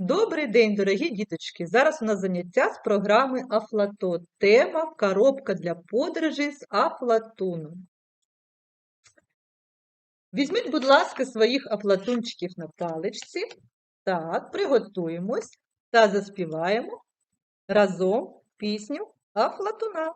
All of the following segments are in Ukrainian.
Добрий день, дорогі діточки! Зараз у нас заняття з програми Афлатон. Тема коробка для подорожей з Афлатуном. Візьміть, будь ласка, своїх афлатунчиків на паличці. Так, приготуємось та заспіваємо разом пісню Афлатуна.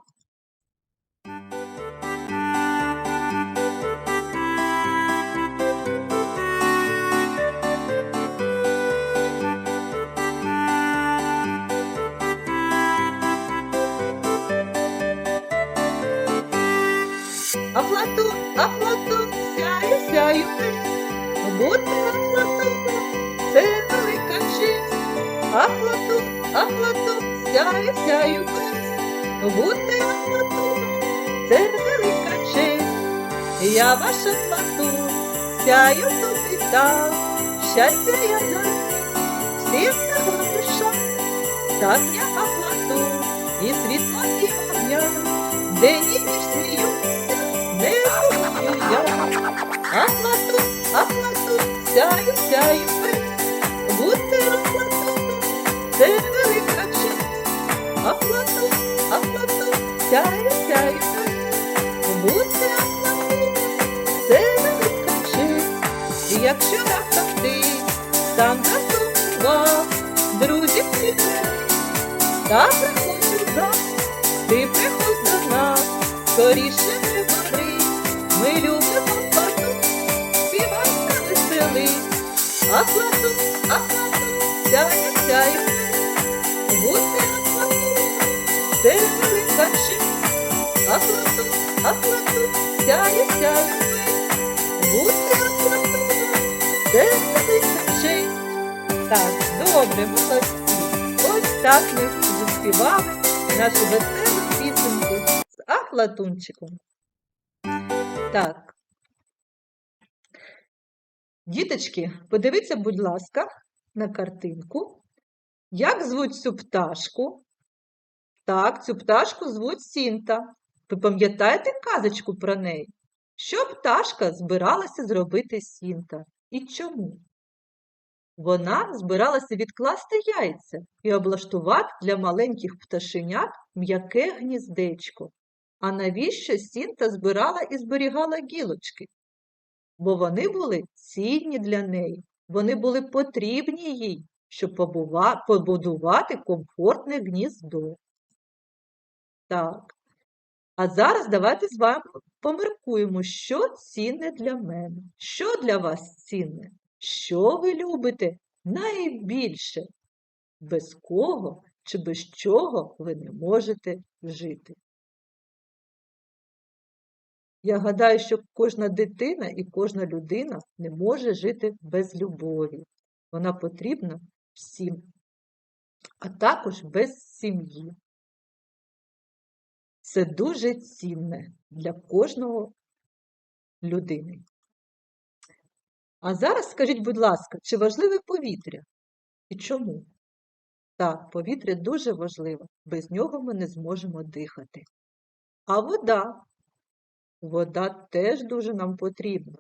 Афлатун, Афлатун, сяю, сяю. Бути Афлатуном – це велика честь. Афлатун, Афлатун, сяю, сяю. Бути Афлатуном – це велика честь. Я ваш Афлатун, сяю тут і там. Щастя я даю, всім цього душа. Так я Афлатун, і світло, і вогня. День і ніч сміються, не розумію я. Афлатун, Афлатун, сяю, сяю весь. Бути Афлатуном – це велика честь. Афлатун, Афлатун, сяю, сяю весь. Бути Афлатуном – це велика честь. Якщо раптом ти сам засумував, друзів підбери, та приходь сюди. Ти приходь до нас, скоріше не бори, ми любимо плату, співай та весели. Афлатун, Афлатун, сяє, сяє, бути Афлатун, це велика честь. Афлатун, Афлатун, сяє, сяє, бути Афлатуном, це велика честь. Так, добре, молодці. Ось так ми заспівали нашу веселу пісеньку з Афлатунчиком. Так. Діточки, подивіться, будь ласка, на картинку. Як звуть цю пташку? Так, цю пташку звуть Сінта. Ви пам'ятаєте казочку про неї? Що пташка збиралася зробити Сінта? І чому? Вона збиралася відкласти яйця і облаштувати для маленьких пташенят м'яке гніздечко. А навіщо Сінта збирала і зберігала гілочки? Бо вони були цінні для неї, вони були потрібні їй, щоб побудувати комфортне гніздо. Так. А зараз давайте з вами поміркуємо, що цінне для мене, що для вас цінне. Що ви любите найбільше? Без кого чи без чого ви не можете жити? Я гадаю, що кожна дитина і кожна людина не може жити без любові. Вона потрібна всім, а також без сім'ї. Це дуже цінне для кожного людини. А зараз скажіть, будь ласка, чи важливе повітря? І чому? Так, повітря дуже важливе, без нього ми не зможемо дихати. А вода? Вода теж дуже нам потрібна.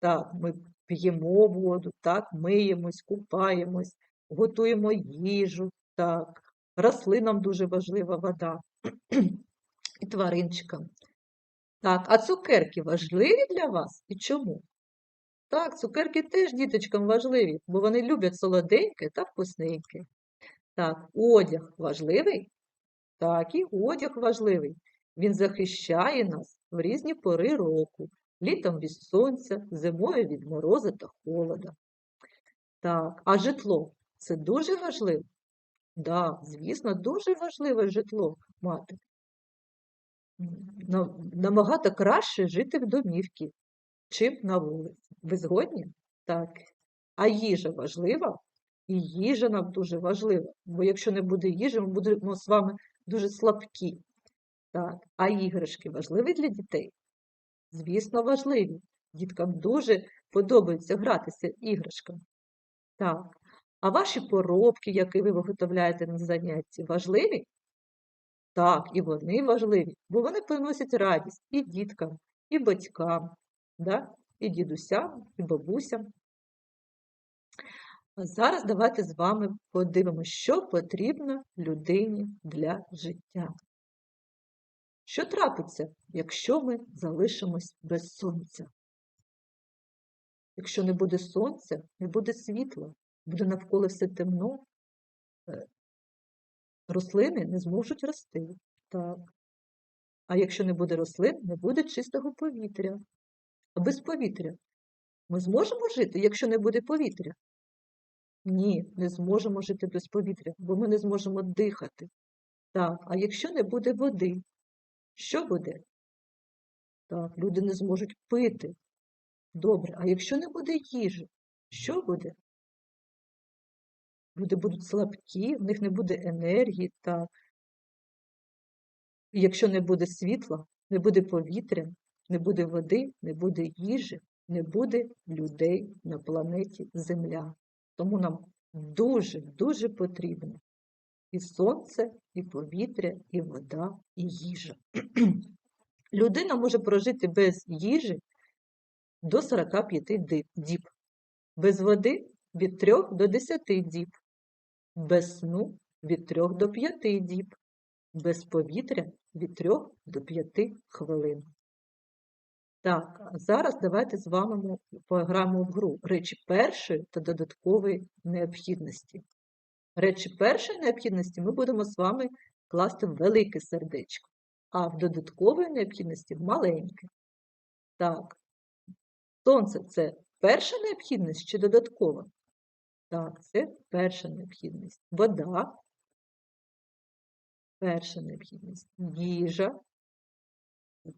Так, ми п'ємо воду, так, миємось, купаємось, готуємо їжу, так, рослинам дуже важлива вода і тваринчикам. Так, а цукерки важливі для вас і чому? Так, цукерки теж діточкам важливі, бо вони люблять солоденьке та вкусненьке. Так, одяг важливий? Так, і одяг важливий. Він захищає нас в різні пори року, літом від сонця, зимою від морозу та холода. Так, а житло це дуже важливо? Да, звісно, дуже важливе житло мати. Нам- Набагато краще жити в домівці, чим на вулиці. Ви згодні? Так. А їжа важлива? І їжа нам дуже важлива, бо якщо не буде їжі, ми будемо з вами дуже слабкі. Так. А іграшки важливі для дітей? Звісно, важливі. Діткам дуже подобається гратися іграшками. Так. А ваші поробки, які ви виготовляєте на занятті, важливі? Так, і вони важливі, бо вони приносять радість і діткам, і батькам, да? і дідусям, і бабусям. А зараз давайте з вами подивимося, що потрібно людині для життя. Що трапиться, якщо ми залишимось без сонця? Якщо не буде сонця, не буде світла, буде навколо все темно, е, рослини не зможуть рости. Так. А якщо не буде рослин, не буде чистого повітря. А без повітря ми зможемо жити, якщо не буде повітря? Ні, не зможемо жити без повітря, бо ми не зможемо дихати. Так, а якщо не буде води, що буде? Так, люди не зможуть пити. Добре, а якщо не буде їжі, що буде? Люди будуть слабкі, в них не буде енергії, так. І якщо не буде світла, не буде повітря, не буде води, не буде їжі, не буде людей на планеті Земля. Тому нам дуже-дуже потрібно і сонце, і повітря, і вода, і їжа. Людина може прожити без їжі до 45 діб, без води від 3 до 10 діб, без сну від 3 до 5 діб, без повітря від 3 до 5 хвилин. Так, зараз давайте з вами пограємо в гру речі першої та додаткової необхідності. Речі першої необхідності ми будемо з вами класти в велике сердечко, а в додаткової необхідності в маленьке. Так, сонце це перша необхідність чи додаткова? Так, це перша необхідність. Вода перша необхідність. Їжа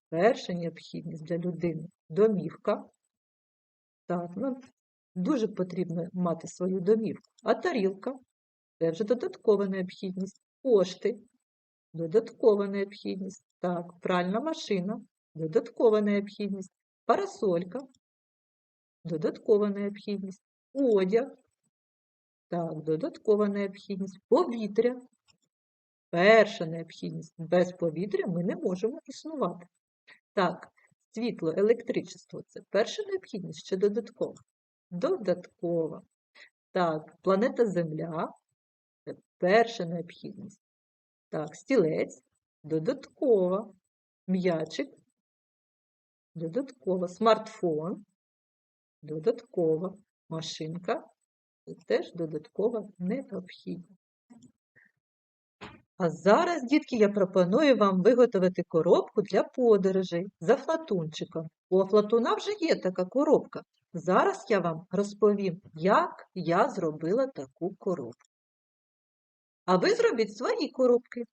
перша необхідність для людини. Домівка. Так, нам дуже потрібно мати свою домівку. А тарілка це вже додаткова необхідність. Кошти додаткова необхідність. Так, пральна машина додаткова необхідність. Парасолька додаткова необхідність. Одяг. Так, додаткова необхідність. Повітря. Перша необхідність. Без повітря ми не можемо існувати. Так, світло, електричество це перша необхідність чи додаткова? Додаткова. Так, планета Земля це перша необхідність. Так, стілець додаткова. М'ячик додаткова. Смартфон додаткова. Машинка це теж додаткова необхідність. А зараз, дітки, я пропоную вам виготовити коробку для подорожей з афлатунчиком. У афлатуна вже є така коробка. Зараз я вам розповім, як я зробила таку коробку. А ви зробіть свої коробки.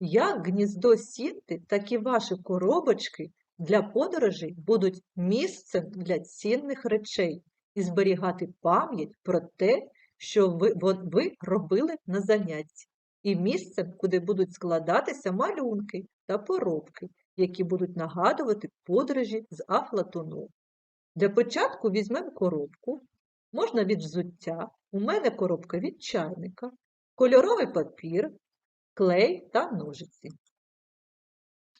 Як гніздо сіти, так і ваші коробочки для подорожей будуть місцем для цінних речей і зберігати пам'ять про те, що ви, ви робили на занятті, і місцем, куди будуть складатися малюнки та поробки, які будуть нагадувати подорожі з Афлатоном. Для початку візьмемо коробку, можна від взуття, у мене коробка від чайника, кольоровий папір, клей та ножиці.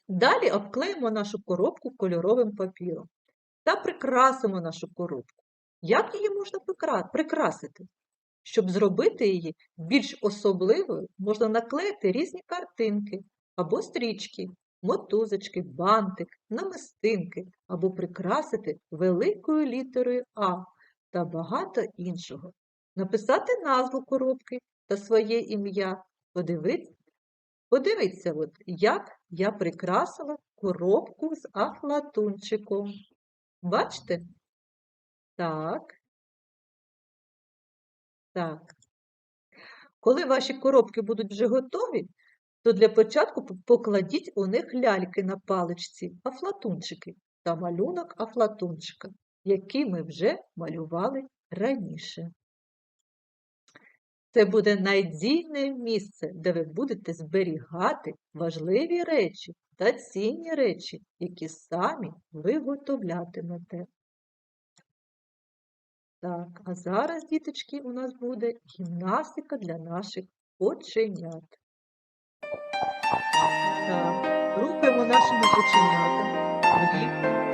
Далі обклеїмо нашу коробку кольоровим папіром та прикрасимо нашу коробку. Як її можна прикрасити? Щоб зробити її більш особливою, можна наклеїти різні картинки або стрічки, мотузочки, бантик, намистинки або прикрасити великою літерою А та багато іншого. Написати назву коробки та своє ім'я, подивитися Подивіться, от, як я прикрасила коробку з афлатунчиком. Бачите? Так. Так. Коли ваші коробки будуть вже готові, то для початку покладіть у них ляльки на паличці, афлатунчики та малюнок афлатунчика, який ми вже малювали раніше. Це буде надійне місце, де ви будете зберігати важливі речі та цінні речі, які самі виготовлятимете. Так, а зараз, діточки, у нас буде гімнастика для наших оченят. Так, рухаємо нашими оченятами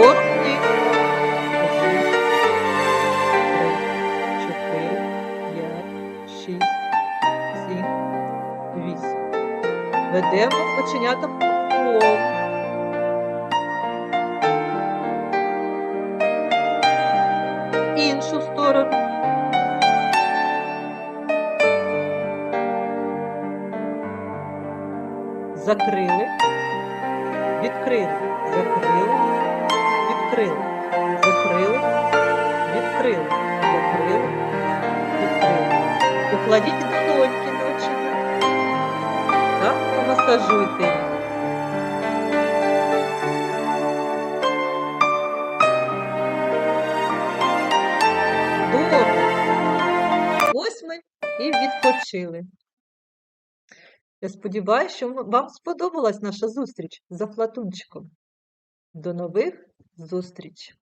Вгору. Один, три, чотири, п'ять, шість, сім, вісім. Ведемо оченята коло. Іншу сторону. Закрили, відкрили, закрили, відкрили, закрили, відкрили, закрили, відкрили. Покладіть долоньки на очі. Так, помасажуйте їх. Добре. Ось ми і відпочили. Я сподіваюся, що вам сподобалась наша зустріч за Платунчиком. До нових зустріч!